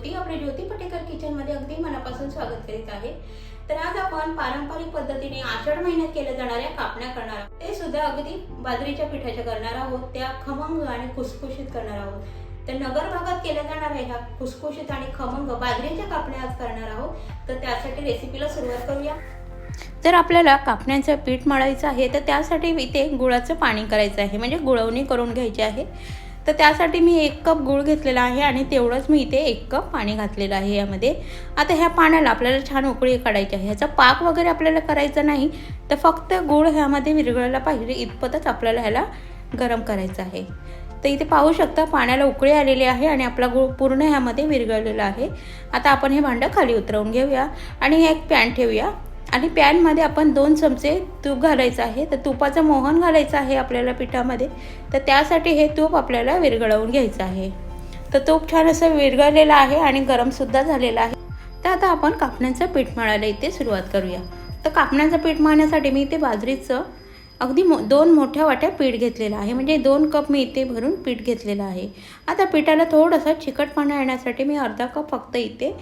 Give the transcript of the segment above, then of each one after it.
ज्योती आपल्या ज्योती पटेकर किचनमध्ये अगदी मनापासून स्वागत करीत आहे. तर आज आपण पारंपरिक पद्धतीने आषाढ महिन्यात केल्या जाणाऱ्या कापण्या करणार आहोत. ते सुद्धा अगदी बाजरीच्या पिठाच्या करणार आहोत त्या खमंग आणि खुसखुशीत करणार आहोत. तर नगर भागात केल्या जाणाऱ्या ह्या खुसखुशीत आणि खमंग बाजरीच्या कापण्या आज करणार आहोत. तर त्यासाठी रेसिपीला सुरुवात करूया. तर आपल्याला कापण्याचं पीठ मळायचं आहे तर त्यासाठी इथे गुळाचं पाणी करायचं आहे म्हणजे गुळवणी करून घ्यायची आहे. तर त्यासाठी मी एक कप गूळ घेतलेला आहे आणि तेवढंच मी इथे एक कप पाणी घातलेलं आहे यामध्ये. आता ह्या पाण्याला आपल्याला छान उकळी काढायची आहे. ह्याचा पाक वगैरे आपल्याला करायचा नाही तर फक्त गूळ ह्यामध्ये विरघळायला पाहिजे इतपतच आपल्याला ह्याला गरम करायचं आहे. तर इथे पाहू शकता पाण्याला उकळी आलेली आहे आणि आपला गूळ पूर्ण ह्यामध्ये विरघळलेला आहे. आता आपण हे भांडं खाली उतरवून घेऊया आणि हे एक पॅन ठेवूया. आणि पॅनमध्ये आपण दोन चमचे तूप घालायचं आहे. तर तुपाचं मोहन घालायचं आहे आपल्याला पिठामध्ये. तर त्यासाठी हे तूप आपल्याला विरघळवून घ्यायचं आहे. तर तूप छान असं विरघळलेलं आहे आणि गरमसुद्धा झालेलं आहे. तर आता आपण कापण्याचं पीठ मळायला इथे सुरुवात करूया. तर कापण्याचं पीठ मळण्यासाठी मी इथे बाजरीचं अगदी मो दोन मोठ्या वाट्या पीठ घेतलेलं आहे. म्हणजे दोन कप मी इथे भरून पीठ घेतलेलं आहे. आता पिठाला थोडंसं चिकटपणा येण्यासाठी मी अर्धा कप फक्त इथे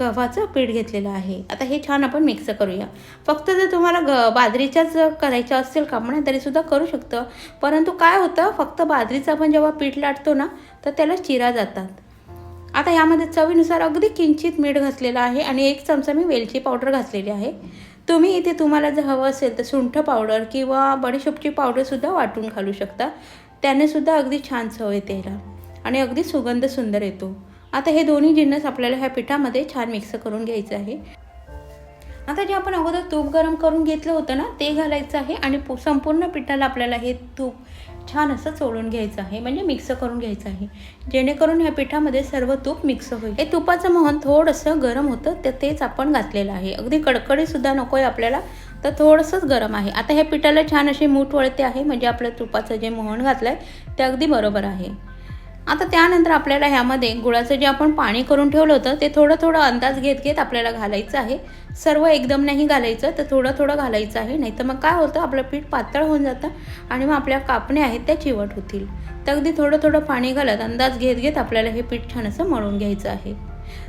गव्हाचं पीठ घेतलेलं आहे. आता हे छान आपण मिक्स करूया. फक्त जर तुम्हाला ग बाजरीच्याच करायच्या असतील कापण्या तरीसुद्धा करू शकतं. परंतु काय होतं फक्त बाजरीचं आपण जेव्हा पीठ लाटतो ना तर त्याला चिरा जातात. आता यामध्ये चवीनुसार अगदी किंचित मीठ घातलेलं आहे आणि एक चमचा मी वेलची पावडर घातलेली आहे. तुम्ही इथे तुम्हाला जर हवं असेल तर सुंठ पावडर किंवा बडीशोपची पावडरसुद्धा वाटून घालू शकता. त्याने सुद्धा अगदी छान चव येते ह्याला आणि अगदी सुगंध सुंदर येतो. आता हे दोन्ही जिन्नस आपल्याला ह्या पिठामध्ये छान मिक्स करून घ्यायचं आहे. आता जे आपण अगोदर तूप गरम करून घेतलं होतं ना ते घालायचं आहे. आणि पु- संपूर्ण पिठाला आपल्याला हे तूप छान असं चोळून घ्यायचं आहे म्हणजे मिक्स करून घ्यायचं आहे. जेणेकरून ह्या पिठामध्ये सर्व तूप मिक्स होईल. हे तुपाचं मोहन थोडंसं गरम होतं तर तेच आपण घातलेलं आहे. अगदी कडकडीसुद्धा नको आहे आपल्याला तर थोडंसंच गरम आहे. आता ह्या पिठाला छान अशी मूठ वळते आहे म्हणजे आपलं तुपाचं जे मोहन घातलं आहे ते अगदी बरोबर आहे. आता त्यानंतर आपल्याला ह्यामध्ये गुळाचं जे आपण पाणी करून ठेवलं होतं ते थोडं थोडं अंदाज घेत घेत आपल्याला घालायचं आहे. सर्व एकदम नाही घालायचं तर थोडं थोडं घालायचं आहे. नाही तर मग काय होतं आपलं पीठ पातळ होऊन जातं आणि मग आपल्या कापण्या आहेत त्या चिवट होतील. तर अगदी थोडं थोडं पाणी घालत अंदाज घेत घेत आपल्याला हे पीठ छान असं मळून घ्यायचं आहे.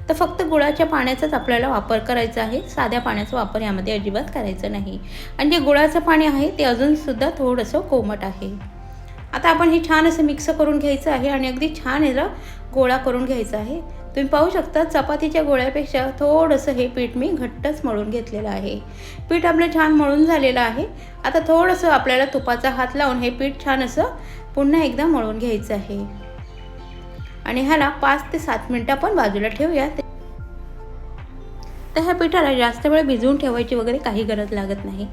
तर फक्त गुळाच्या पाण्याचाच आपल्याला वापर करायचा आहे. साध्या पाण्याचा वापर यामध्ये अजिबात करायचा नाही. आणि जे गुळाचं पाणी आहे ते अजूनसुद्धा थोडंसं कोमट आहे. आता आपण हे छान असं मिक्स करून घ्यायचं आहे आणि अगदी छान याला गोळा करून घ्यायचा आहे. तुम्ही पाहू शकता चपातीच्या गोळ्यापेक्षा थोडंसं हे पीठ मी घट्टच मळून घेतलेलं आहे. पीठ आपलं छान मळून झालेलं आहे. आता थोडंसं आपल्याला तुपाचा हात लावून हे पीठ छान असं पुन्हा एकदा मळून घ्यायचं आहे. आणि ह्याला पाच ते सात मिनटं आपण बाजूला ठेवूया तर ह्या पिठाला जास्त वेळ भिजवून ठेवायची वगैरे काही गरज लागत नाही.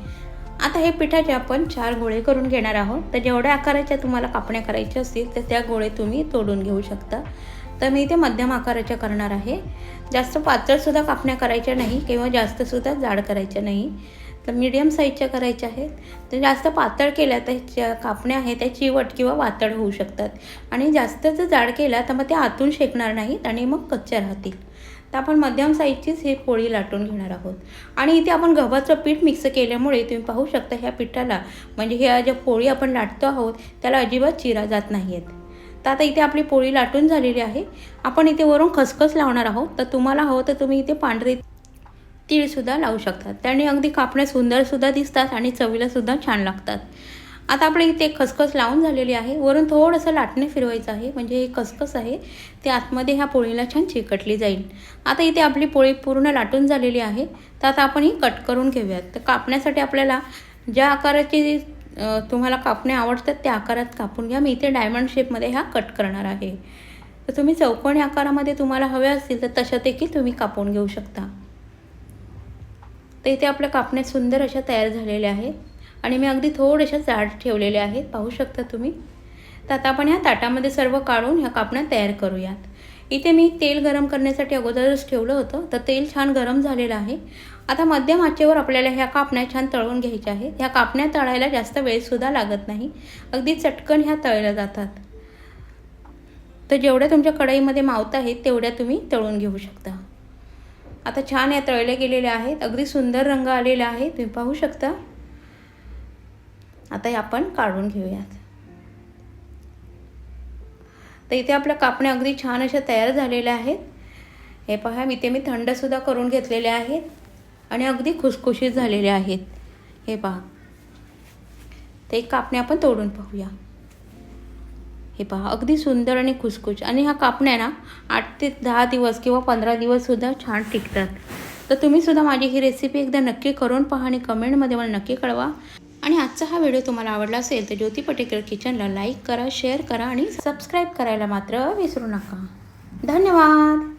आता हे पिठाचे आपण चार गोळे करून घेणार आहोत. तर जेवढ्या आकाराच्या तुम्हाला कापण्या करायच्या असतील तर त्या गोळे तुम्ही तोडून घेऊ शकता. तर मी ते मध्यम आकाराच्या करणार आहे. जास्त पातळसुद्धा कापण्या करायच्या नाही किंवा जास्तसुद्धा जाड करायच्या नाही. तर मीडियम साईजच्या करायच्या आहेत. तर जास्त पातळ केल्या तर ज्या कापण्या आहेत त्या चिवट किंवा वातळ होऊ शकतात. आणि जास्त जर जाड केल्या तर मग ते आतून शेकणार नाहीत आणि मग कच्च्या राहतील. तर आपण मध्यम साईजचीच ही पोळी लाटून घेणार आहोत. आणि इथे आपण गव्हाचं पीठ मिक्स केल्यामुळे तुम्ही पाहू शकता ह्या पिठाला म्हणजे ह्या ज्या पोळी आपण लाटतो आहोत त्याला अजिबात चिरा जात नाही आहेत तर आता इथे आपली पोळी लाटून झालेली आहे. आपण इथे वरून खसखस लावणार आहोत. तर तुम्हाला हवं तर तुम्ही इथे पांढरे तीळसुद्धा लावू शकतात त्याने अगदी कापण्या सुंदरसुद्धा दिसतात आणि चवीलासुद्धा छान लागतात. आता आपण इथे खसखस लावून झालेली आहे. वरून थोडंसं लाटणे फिरवायचं आहे. म्हणजे हे खसखस आहे. ते आतमध्ये ह्या पोळीला छान चिकटली जाईल. आता इथे आपली पोळी पूर्ण लाटून झालेली आहे. तर आता आपण ही कट करून घेऊयात. तर कापण्यासाठी आपल्याला ज्या आकाराची तुम्हाला कापणे आवडतात त्या आकारात कापून घ्या. मी इथे डायमंड शेपमध्ये ह्या कट करणार आहे. तर तुम्ही चौकोनी आकारामध्ये तुम्हाला हव्या असतील तर तशा देखील तुम्ही कापून घेऊ शकता. तर इथे आपल्या कापण्या सुंदर अशा तयार झालेल्या आहेत आणि मी अगदी थोड्याशा जाड ठेवलेल्या आहेत. पाहू शकता तुम्ही? तर आता आपण ह्या ताटामध्ये सर्व काढून ह्या कापण्या तयार करूयात. इथे मी तेल गरम करण्यासाठी अगोदरच ठेवलं होतं. तर तेल छान गरम झालेलं आहे. आता मध्यम आचेवर आपल्याला ह्या कापण्या छान तळून घ्यायच्या आहेत. ह्या कापण्या तळायला जास्त वेळसुद्धा लागत नाही. अगदी चटकन ह्या तळल्या जातात. तर जेवढ्या तुमच्या कढईमध्ये मावत आहेत तेवढ्या तुम्ही तळून घेऊ शकता. आता छान या तळल्या गेलेल्या आहेत. अगदी सुंदर रंग आलेला आहे. तुम्ही पाहू शकता? आता हे आपण काढून घेऊयात. तर इथे आपल्या कापण्या अगदी छान अशा तयार झालेल्या आहेत. हे पहा मी ते मी थंडसुद्धा करून घेतलेले आहेत आणि अगदी खुसखुशीत झालेले आहेत. हे पहा. ते कापण्या आपण तोडून पाहूया. हे पहा अगदी सुंदर आणि खुसखुश आणि ह्या कापण्या ना आठ ते दहा दिवस किंवा पंधरा दिवससुद्धा छान टिकतात. तर तुम्हीसुद्धा माझी ही रेसिपी एकदा नक्की करून पहा आणि कमेंटमध्ये मला नक्की कळवा. आणि आजचा हा व्हिडिओ तुम्हाला आवडला असेल तर ज्योती पटेकर किचनला लाईक करा शेअर करा आणि सबस्क्राईब करायला मात्र विसरू नका. धन्यवाद!